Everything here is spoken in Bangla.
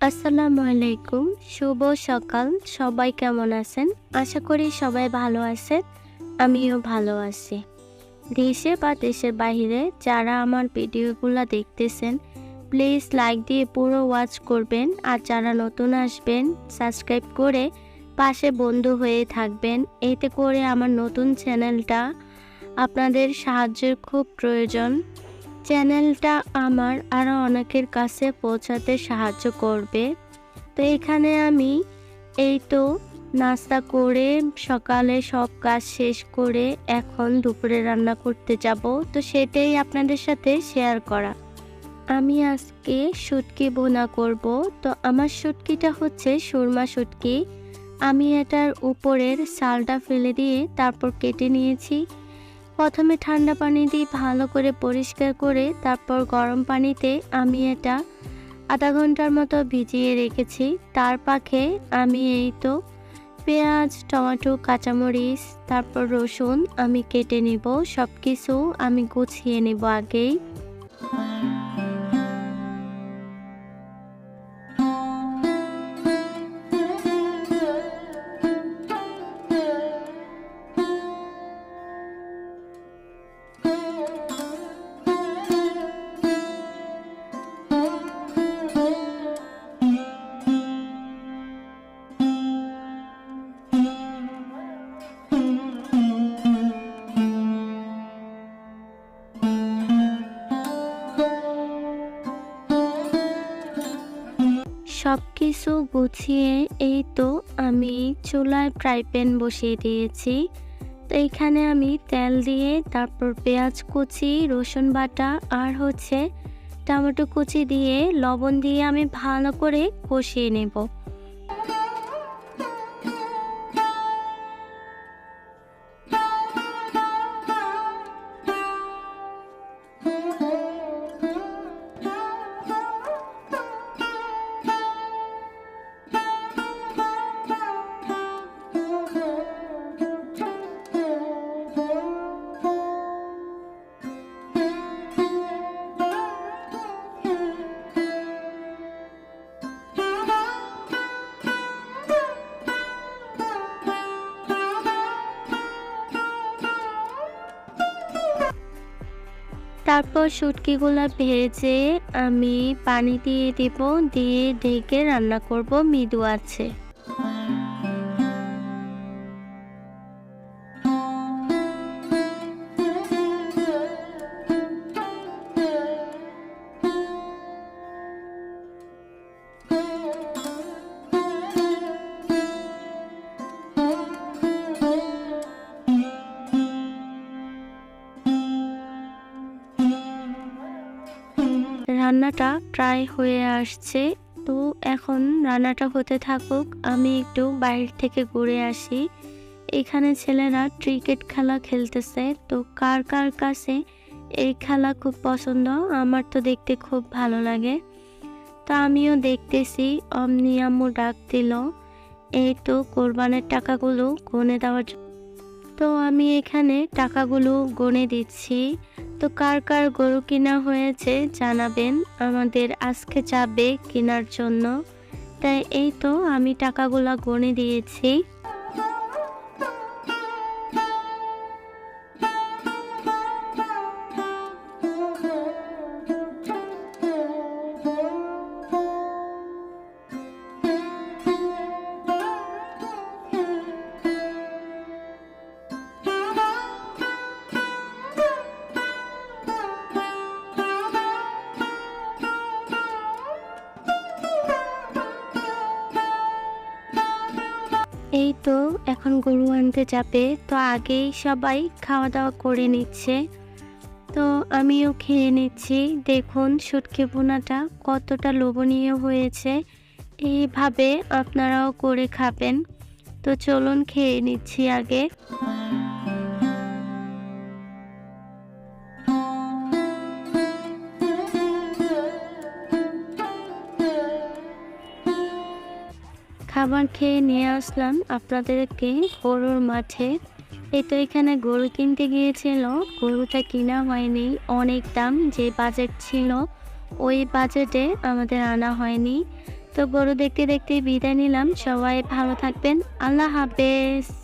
আসসালামু আলাইকুম, শুভ সকাল, সবাই কেমন আছেন? আশা করি সবাই ভালো আছেন, আমিও ভালো আছি। দেশে বা দেশের বাইরে যারা আমার ভিডিওগুলো দেখতেছেন, প্লিজ লাইক দিয়ে পুরো ওয়াচ করবেন, আর যারা নতুন আসবেন, সাবস্ক্রাইব করে পাশে বন্ধু হয়ে থাকবেন। এতে করে আমার নতুন চ্যানেলটা আপনাদের সাহায্যের খুব প্রয়োজন। চ্যানেলটা আমার আরও অনেকের কাছে পৌঁছাতে সাহায্য করবে। তো এখানে আমি এই তো নাস্তা করে সকালে সব কাজ শেষ করে এখন দুপুরে রান্না করতে যাব। তো সেটাই আপনাদের সাথে শেয়ার করা। আমি আজকে শুটকি বোনা করব। তো আমার শুটকিটা হচ্ছে সুরমা শুটকি। আমি এটার উপরের সালটা ফেলে দিয়ে তারপর কেটে নিয়েছি। প্রথমে ঠান্ডা পানি দিয়ে ভালো করে পরিষ্কার করে তারপর গরম পানিতে আমি এটা আধা ঘণ্টার মতো ভিজিয়ে রেখেছি। তার পাখে আমি এই তো পেঁয়াজ, টমেটো, কাঁচামরিচ, তারপর রসুন আমি কেটে নেব। সব কিছু আমি গুছিয়ে নেব আগেই। কিছু গুছিয়ে এই তো আমি চুলায় ফ্রাই প্যান বসিয়ে দিয়েছি। তো এখানে আমি তেল দিয়ে তারপর পেঁয়াজ কুচি, রসুন বাটা আর হচ্ছে টমেটো কুচি দিয়ে লবণ দিয়ে আমি ভালো করে কষিয়ে নেব। তারপর শুটকিগুলো ভেজে আমি পানি দিয়ে দেব দিয়ে ঢেকে রান্না করব মৃদু আছে। রান্নাটা প্রায় হয়ে আসছে। তো এখন রান্নাটা হতে থাকুক, আমি একটু বাইরে থেকে ঘুরে আসি। এখানে ছেলেরা ক্রিকেট খেলা খেলতেছে। তো কার কার কাছে এই খেলা খুব পছন্দ? আমার তো দেখতে খুব ভালো লাগে। তো আমিও দেখতেছি, অমনি আম্মু ডাক দিল, এই তো কোরবানের টাকাগুলো গনে দেওয়ার তো আমি এখানে টাকাগুলো গনে দিচ্ছি। তো কার কার গরু কেনা হয়েছে জানাবেন। আমাদের আজকে যাবে কেনার জন্য। তাই এই তো আমি টাকাগুলো গণে দিয়েছি। এই তো, এখন গরু আনতে যাবে। তো আগেই সবাই খাওয়া দাওয়া করে নিচ্ছে। তো আমিও খেয়ে নিচ্ছি। দেখুন শুটকি বোনাটা কতটা লোভনীয় হয়েছে। এইভাবে আপনারাও করে খাবেন। তো চলুন খেয়ে নিচ্ছি আগে। খাবার খেয়ে নিয়ে আসলাম আপনাদেরকে গরুর মাঠে। এই তো এখানে গরু কিনতে গিয়েছিল। গরুটা কিনা হয়নি, অনেক দাম যে বাজেট ছিল, ওই বাজেটে আমাদের আনা হয়নি। তো গরু দেখতে দেখতে বিদায় নিলাম। সবাই ভালো থাকবেন। আল্লাহ হাফেজ।